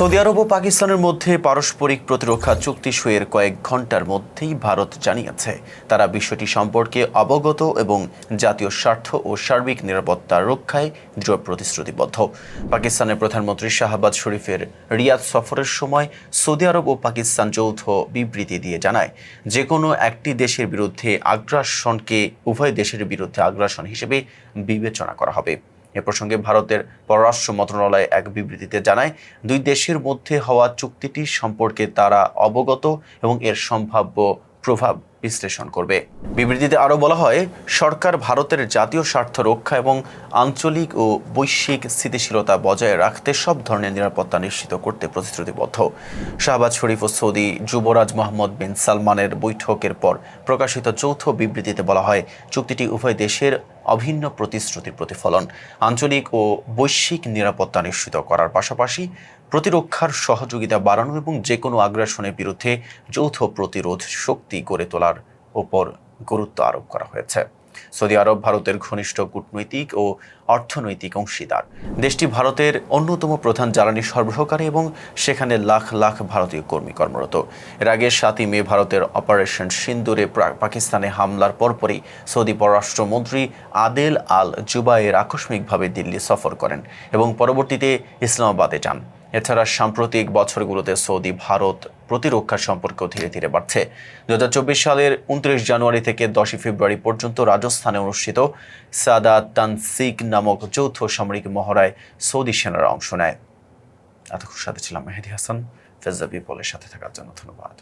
Saudi আরব ও পাকিস্তানের মধ্যে পারস্পরিক প্রতিরক্ষা চুক্তি সইয়ের কয়েক ঘণ্টার মধ্যেই ভারত জানিয়েছে। তারা বিষয়টি সম্পর্কে অবগত এবং জাতীয় স্বার্থ ও সার্বিক নিরাপত্তা রক্ষায় দৃঢ় প্রতিশ্রুতিবদ্ধ। পাকিস্তানের প্রধানমন্ত্রী শাহবাজ শরীফের রিয়াদ সফরের সময় সৌদি আরব ও পাকিস্তান যৌথ বিবৃতি দিয়ে জানায় যে কোনো একটি দেশের বিরুদ্ধে আগ্রাসনকে উভয় দেশের বিরুদ্ধে আগ্রাসন হিসেবে বিবেচনা করা হবে। এ প্রসঙ্গে ভারতের পররাষ্ট্র মন্ত্রণালয় এক বিবৃতিতে জানায়, দুই দেশের মধ্যে হওয়া চুক্তিটি সম্পর্কে তারা অবগত এবং এর সম্ভাব্য প্রভাব বিশ্লেষণ করবে। বিবৃতিতে আরও বলা হয়, সরকার ভারতের জাতীয় স্বার্থ রক্ষা এবং আঞ্চলিক ও বৈশ্বিক স্থিতিশীলতা বজায় রাখতে সব ধরনের নিরাপত্তা নিশ্চিত করতে প্রতিশ্রুতিবদ্ধ। শাহবাজ শরীফ ও সৌদি যুবরাজ মোহাম্মদ বিন সালমানের বৈঠকের পর প্রকাশিত যৌথ বিবৃতিতে বলা হয়, চুক্তিটি উভয় দেশের অভিন্ন প্রতিশ্রুতির প্রতিফলন, আঞ্চলিক ও বৈশ্বিক নিরাপত্তা নিশ্চিত করার পাশাপাশি প্রতিরক্ষার সহযোগিতা বাড়ানো এবং যে কোনো আগ্রাসনের বিরুদ্ধে যৌথ প্রতিরোধ শক্তি গড়ে তোলার ওপর গুরুত্ব আরোপ করা হয়েছে। সৌদি আরব ভারতের ঘনিষ্ঠ কূটনৈতিক ও অর্থনৈতিক অংশীদার। দেশটি ভারতের অন্যতম প্রধান জ্বালানি সরবরাহকারী এবং সেখানে লাখ লাখ ভারতীয় কর্মী কর্মরত। এর আগে সাতই মে ভারতের অপারেশন সিন্দুরে পাকিস্তানে হামলার পরপরই সৌদি পররাষ্ট্রমন্ত্রী আদেল আল জুবায়ের আকস্মিকভাবে দিল্লি সফর করেন এবং পরবর্তীতে ইসলামাবাদে যান। এছাড়া সাম্প্রতিক বছরগুলোতে সৌদি ভারত প্রতিরক্ষা সম্পর্ক ধীরে ধীরে বাড়ছে। দু হাজার চব্বিশ সালের উনত্রিশ জানুয়ারি থেকে দশই ফেব্রুয়ারি পর্যন্ত রাজস্থানে অনুষ্ঠিত সাদা তানসিক নামক যৌথ সামরিক মহড়ায় সৌদি সেনারা অংশ নেয়। এতক্ষণ সাথে ছিলাম মেহেদি হাসান। ফেজাবি পলের সাথে থাকার জন্য ধন্যবাদ।